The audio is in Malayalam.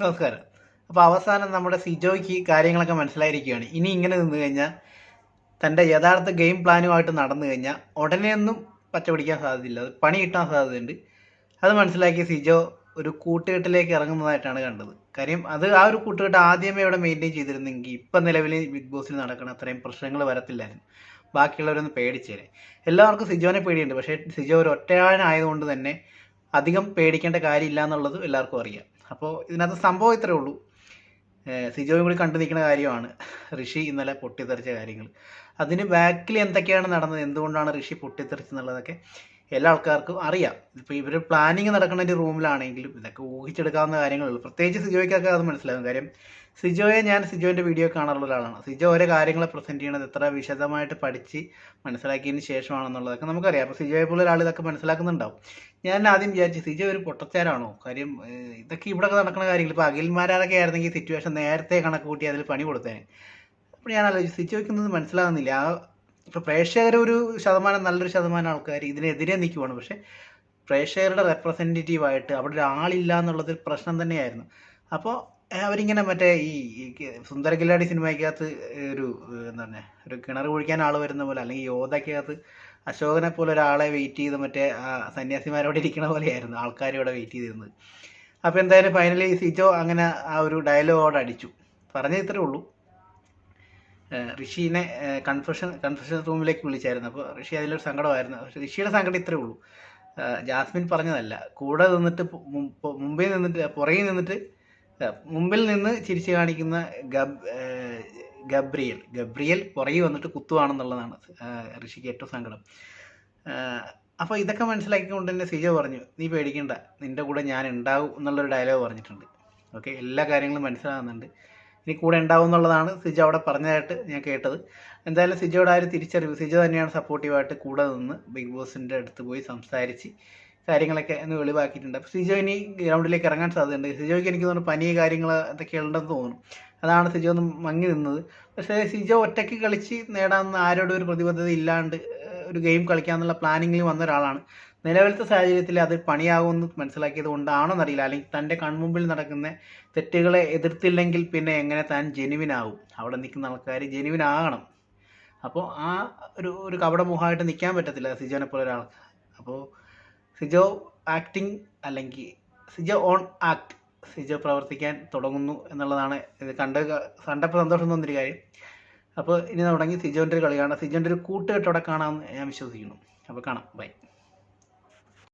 നമസ്കാരം. അപ്പോൾ അവസാനം നമ്മുടെ സിജോയ്ക്ക് കാര്യങ്ങളൊക്കെ മനസ്സിലായിരിക്കുകയാണ്. ഇനി ഇങ്ങനെ നിന്ന് കഴിഞ്ഞാൽ തന്റെ യഥാർത്ഥ ഗെയിം പ്ലാനുമായിട്ട് നടന്നു കഴിഞ്ഞാൽ ഉടനെയൊന്നും പച്ച പിടിക്കാൻ സാധ്യതയില്ല. അത് പണി കിട്ടാൻ സാധ്യതയുണ്ട്. അത് മനസ്സിലാക്കി സിജോ ഒരു കൂട്ടുകെട്ടിലേക്ക് ഇറങ്ങുന്നതായിട്ടാണ് കണ്ടത്. കാര്യം അത് ആ ഒരു കൂട്ടുകെട്ട് ആദ്യമേ ഇവിടെ മെയിന്റെയിൻ ചെയ്തിരുന്നെങ്കിൽ ഇപ്പം നിലവിൽ ബിഗ് ബോസിൽ നടക്കുന്ന അത്രയും പ്രശ്നങ്ങൾ വരത്തില്ലായിരുന്നു. ബാക്കിയുള്ളവരൊന്ന് പേടിച്ചേരെ എല്ലാവർക്കും സിജോനെ പേടിയുണ്ട്. പക്ഷേ സിജോ ഒരു ഒറ്റയാളനായതുകൊണ്ട് തന്നെ അധികം പേടിക്കേണ്ട കാര്യമില്ല എന്നുള്ളത് എല്ലാവർക്കും അറിയാം. അപ്പോൾ ഇതിനകത്ത് സംഭവം ഇത്രേ ഉള്ളൂ. സിജോയും കൂടി കണ്ടു നിൽക്കുന്ന കാര്യമാണ്. ഋഷി ഇന്നലെ പൊട്ടിത്തെറിച്ച കാര്യങ്ങൾ. അതിന് ബാക്കിൽ എന്തൊക്കെയാണ് നടന്നത്? എന്തുകൊണ്ടാണ് ഋഷി പൊട്ടിത്തെറിച്ചെന്നുള്ളതൊക്കെ എല്ലാ ആൾക്കാർക്കും അറിയാം. ഇപ്പോൾ ഇവർ പ്ലാനിങ് നടക്കുന്ന ഒരു റൂമിലാണെങ്കിലും ഇതൊക്കെ ഊഹിച്ചെടുക്കാവുന്ന കാര്യങ്ങളുള്ളൂ. പ്രത്യേകിച്ച് സിജോയ്ക്കൊക്കെ അത് മനസ്സിലാകും കാര്യം സിജോയെ ഞാൻ സിജോന്റെ വീഡിയോ കാണാറുള്ള ഒരാളാണ്. സിജോ ഓരോ കാര്യങ്ങളെ പ്രസന്റ് ചെയ്യണത് എത്ര വിശദമായിട്ട് പഠിച്ച് മനസ്സിലാക്കിയതിന് ശേഷമാണെന്നുള്ളതൊക്കെ നമുക്കറിയാം. അപ്പോൾ സിജോയെ പോലെ ഒരാൾ ഇതൊക്കെ മനസ്സിലാക്കുന്നുണ്ടാവും. ഞാൻ ആദ്യം വിചാരിച്ചു സിജോ ഒരു പൊട്ടച്ചാരാണോ? കാര്യം ഇതൊക്കെ ഇവിടെ നടക്കുന്ന കാര്യങ്ങൾ. ഇപ്പോൾ അഖിൽമാരൊക്കെ ആയിരുന്നെങ്കിൽ സിറ്റുവേഷൻ നേരത്തെ കണക്ക് കൂട്ടി അതിൽ പണി കൊടുത്തേനെ. അപ്പോൾ ഞാൻ ആലോചിച്ചു സിജോയ്ക്കൊന്നും മനസ്സിലാകുന്നില്ല ആ ഇപ്പോൾ പ്രേക്ഷകർ ഒരു ശതമാനം നല്ലൊരു ശതമാനം ആൾക്കാർ ഇതിനെതിരെ നിൽക്കുവാണ് പക്ഷേ പ്രേക്ഷകരുടെ റെപ്രസെന്റേറ്റീവായിട്ട് അവിടെ ഒരാളില്ല എന്നുള്ളത് പ്രശ്നം തന്നെയായിരുന്നു. അപ്പോൾ അവരിങ്ങനെ മറ്റേ ഈ ഈ ക- സുന്ദര കില്ലാടി സിനിമയ്ക്കകത്ത് ഒരു എന്താ ഒരു കിണർ കുഴിക്കാൻ ആൾ വരുന്ന പോലെ അല്ലെങ്കിൽ യോധയ്ക്കകത്ത് അശോകനെ പോലെ ഒരാളെ വെയിറ്റ് ചെയ്ത് മറ്റേ സന്യാസിമാരോട് ഇരിക്കണ പോലെയായിരുന്നു ആൾക്കാർ ഇവിടെ വെയിറ്റ് ചെയ്തിരുന്നത്. അപ്പോൾ എന്തായാലും ഫൈനലി സിജോ അങ്ങനെ ആ ഒരു ഡയലോഗോട് അടിച്ചു. പറഞ്ഞേ ഇത്രേ ഉള്ളൂ. ഋഷീനെ കൺഫ്യൂഷൻ കൺഫ്യൂഷൻ റൂമിലേക്ക് വിളിച്ചായിരുന്നു. അപ്പോൾ ഋഷി അതിലൊരു സങ്കടമായിരുന്നു. പക്ഷേ ഋഷിയുടെ സങ്കടം ഇത്രേ ഉള്ളൂ. ജാസ്മിൻ പറഞ്ഞതല്ല. കൂടെ നിന്നിട്ട് മുമ്പേ നിന്നിട്ട് പുറകിൽ നിന്നിട്ട് മുമ്പിൽ നിന്ന് ചിരിച്ചു കാണിക്കുന്ന ഗബ് ഗബ്രിയൽ. ഗബ്രിയൽ പുറകിൽ വന്നിട്ട് കുത്തുവാണെന്നുള്ളതാണ് ഋഷിക്ക് ഏറ്റവും സങ്കടം. അപ്പോൾ ഇതൊക്കെ മനസ്സിലാക്കിക്കൊണ്ട് തന്നെ സിജോ പറഞ്ഞു നീ പേടിക്കണ്ട. നിന്റെ കൂടെ ഞാൻ ഉണ്ടാവും എന്നുള്ളൊരു ഡയലോഗ് പറഞ്ഞിട്ടുണ്ട്. ഓക്കെ? എല്ലാ കാര്യങ്ങളും മനസ്സിലാകുന്നുണ്ട്. ഇനി കൂടെ ഉണ്ടാവും എന്നുള്ളതാണ് സിജു അവിടെ പറഞ്ഞതായിട്ട് ഞാൻ കേട്ടത്. എന്തായാലും സിജോയുടെ ആ ഒരു തിരിച്ചറിവ്. സിജോ തന്നെയാണ് സപ്പോർട്ടീവായിട്ട് കൂടെ നിന്ന് ബിഗ് ബോസിന്റെ അടുത്ത് പോയി സംസാരിച്ച് കാര്യങ്ങളൊക്കെ ഒന്ന് വെളിവാക്കിയിട്ടുണ്ട്. അപ്പോൾ സിജോ ഇനി ഗ്രൗണ്ടിലേക്ക് ഇറങ്ങാൻ സാധ്യതയുണ്ട്. സിജോയ്ക്ക് എനിക്ക് തോന്നുന്നു പനി കാര്യങ്ങൾ എന്തൊക്കെ ഉണ്ടെന്ന് തോന്നുന്നു. അതാണ് സിജോ ഒന്ന് മങ്ങി നിന്നത്. പക്ഷേ സിജോ ഒറ്റയ്ക്ക് കളിച്ച് നേടാമെന്ന് ആരോടും ഒരു പ്രതിബദ്ധത ഇല്ലാണ്ട് ഒരു ഗെയിം കളിക്കാമെന്നുള്ള പ്ലാനിങ്ങിൽ വന്ന ഒരാളാണ്. നിലവിലത്തെ സാഹചര്യത്തിൽ അത് പണിയാകുമെന്ന് മനസ്സിലാക്കിയത് കൊണ്ടാണോ എന്നറിയില്ല. അല്ലെങ്കിൽ തന്റെ കൺമുമ്പിൽ നടക്കുന്ന തെറ്റുകളെ എതിർത്തില്ലെങ്കിൽ പിന്നെ എങ്ങനെ താൻ ജെനുവിനാവും അവിടെ നിൽക്കുന്ന ആൾക്കാർ ജെനുവിനാകണം. അപ്പോൾ ആ ഒരു ഒരു കപടമുഖമായിട്ട് നിൽക്കാൻ പറ്റത്തില്ല സിജോനെ പോലെ ഒരാൾക്ക്. അപ്പോൾ സിജോ ആക്ടിങ് അല്ലെങ്കിൽ സിജോ ഓൺ ആക്ട് സിജോ പ്രവർത്തിക്കാൻ തുടങ്ങുന്നു എന്നുള്ളതാണ് ഇത് കണ്ട് കണ്ടപ്പോൾ സന്തോഷം തോന്നിയൊരു കാര്യം. അപ്പോൾ ഇനി തുടങ്ങി സിജോന്റെ ഒരു കളി കാണാം സിജോന്റെ ഒരു കൂട്ടുകെട്ടോടെ കാണാമെന്ന് ഞാൻ വിശ്വസിക്കുന്നു. അപ്പോൾ കാണാം. ബൈ.